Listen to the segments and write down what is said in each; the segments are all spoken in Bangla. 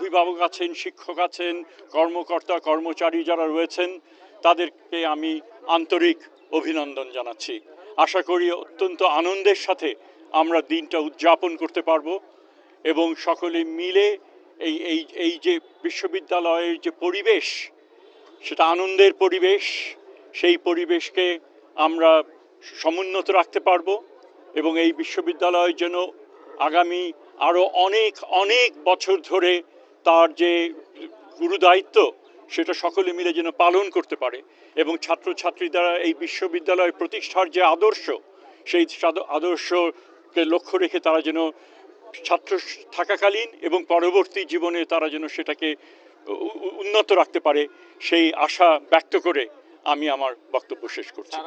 অভিভাবক আছেন, শিক্ষক আছেন, কর্মকর্তা, কর্মচারী যারা রয়েছেন, তাদেরকে আমি আন্তরিক অভিনন্দন জানাচ্ছি। আশা করি অত্যন্ত আনন্দের সাথে আমরা দিনটা উদযাপন করতে পারব এবং সকলে মিলে এই এই এই যে বিশ্ববিদ্যালয়ের যে পরিবেশ, সেটা আনন্দের পরিবেশ, সেই পরিবেশকে আমরা সমুন্নত রাখতে পারব এবং এই বিশ্ববিদ্যালয় যেন আগামী আরও অনেক অনেক বছর ধরে তার যে গুরুদায়িত্ব, সেটা সকলে মিলে যেন পালন করতে পারে এবং ছাত্রছাত্রী দ্বারা এই বিশ্ববিদ্যালয় প্রতিষ্ঠার যে আদর্শ, সেই আদর্শকে লক্ষ্য রেখে তারা যেন ছাত্র থাকাকালীন এবং পরবর্তী জীবনে তারা যেন সেটাকে উন্নত রাখতে পারে, সেই আশা ব্যক্ত করে আমি আমার বক্তব্য শেষ করছি।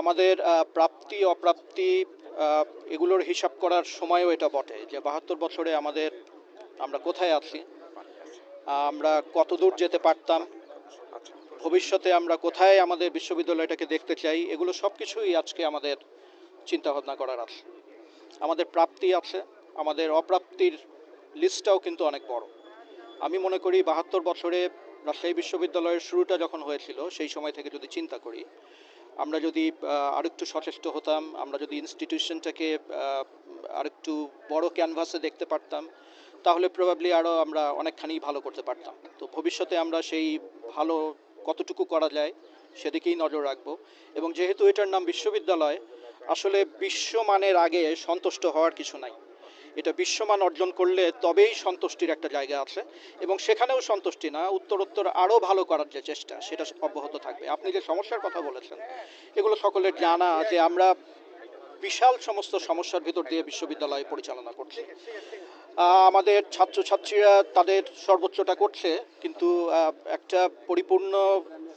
আমাদের প্রাপ্তি, অপ্রাপ্তি এগুলোর হিসাব করার সময়ও এটা বটে যে বাহাত্তর বছরে আমাদের আমরা কোথায় আছি। আমরা কত দূর যেতে পারতাম? ভবিষ্যতে আমরা কোথায় আমাদের বিশ্ববিদ্যালয়টাকে দেখতে চাই? এগুলো সব কিছুই আজকে আমাদের চিন্তা ভাবনা করার আছে। আমাদের প্রাপ্তি আছে, আমাদের অপ্রাপ্তির লিস্টটাও কিন্তু অনেক বড়। আমি মনে করি বাহাত্তর বছরে রাজশাহী বিশ্ববিদ্যালয়ের শুরুটা যখন হয়েছিল, সেই সময় থেকে যদি চিন্তা করি, আমরা যদি আরেকটু সচেষ্ট হতাম, আমরা যদি ইনস্টিটিউশনটাকে আরেকটু বড় ক্যানভাসে দেখতে পারতাম তাহলে প্রবাবলি আরও আমরা অনেকখানি ভালো করতে পারতাম। তো ভবিষ্যতে আমরা সেই ভালো কতটুকু করা যায় সেদিকেই নজর রাখব। এবং যেহেতু এটার নাম বিশ্ববিদ্যালয়, আসলে বিশ্বমানের আগে সন্তুষ্ট হওয়ার কিছু নাই। এটা বিশ্বমান অর্জন করলে তবেই সন্তুষ্টির একটা জায়গা আছে এবং সেখানেও সন্তুষ্টি না, উত্তরোত্তর আরও ভালো করার যে চেষ্টা, সেটা অব্যাহত থাকবে। আপনি যে সমস্যার কথা বলেছেন, এগুলো সকলের জানা যে আমরা বিশাল সমস্ত সমস্যার ভিতর দিয়ে বিশ্ববিদ্যালয় পরিচালনা করছি। আমাদের ছাত্রছাত্রীরা তাদের সর্বোচ্চটা করছে, কিন্তু একটা পরিপূর্ণ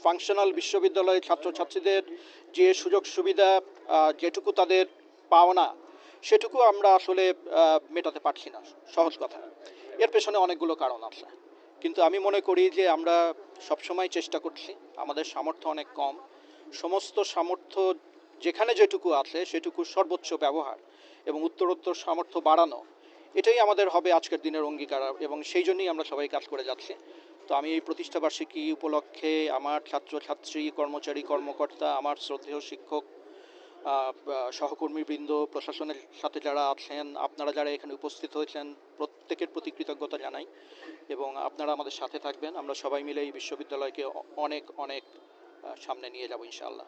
ফাংশনাল বিশ্ববিদ্যালয়ে ছাত্রছাত্রীদের যে সুযোগ সুবিধা যেটুকু তাদের পাওনা, সেটুকু আমরা আসলে মেটাতে পারছি না। সহজ কথা। এর পেছনে অনেকগুলো কারণ আছে। কিন্তু আমি মনে করি যে আমরা সবসময় চেষ্টা করছি। আমাদের সামর্থ্য অনেক কম। সমস্ত সামর্থ্য যেখানে যেটুকু আছে, সেটুকু সর্বোচ্চ ব্যবহার এবং উত্তরোত্তর সামর্থ্য বাড়ানো এটাই আমাদের হবে আজকের দিনের অঙ্গীকার, এবং সেই জন্যই আমরা সবাই কাজ করে যাচ্ছি। তো আমি এই প্রতিষ্ঠাবার্ষিকী উপলক্ষে আমার ছাত্রছাত্রী কর্মচারী, কর্মকর্তা, আমার শ্রদ্ধেয় শিক্ষক সহকর্মীবৃন্দ, প্রশাসনের সাথে যারা আছেন, আপনারা যারা এখানে উপস্থিত হয়েছেন, প্রত্যেকের প্রতি কৃতজ্ঞতা জানাই, এবং আপনারা আমাদের সাথে থাকবেন। আমরা সবাই মিলে এই বিশ্ববিদ্যালয়কে অনেক অনেক সামনে নিয়ে যাব, ইনশাআল্লাহ।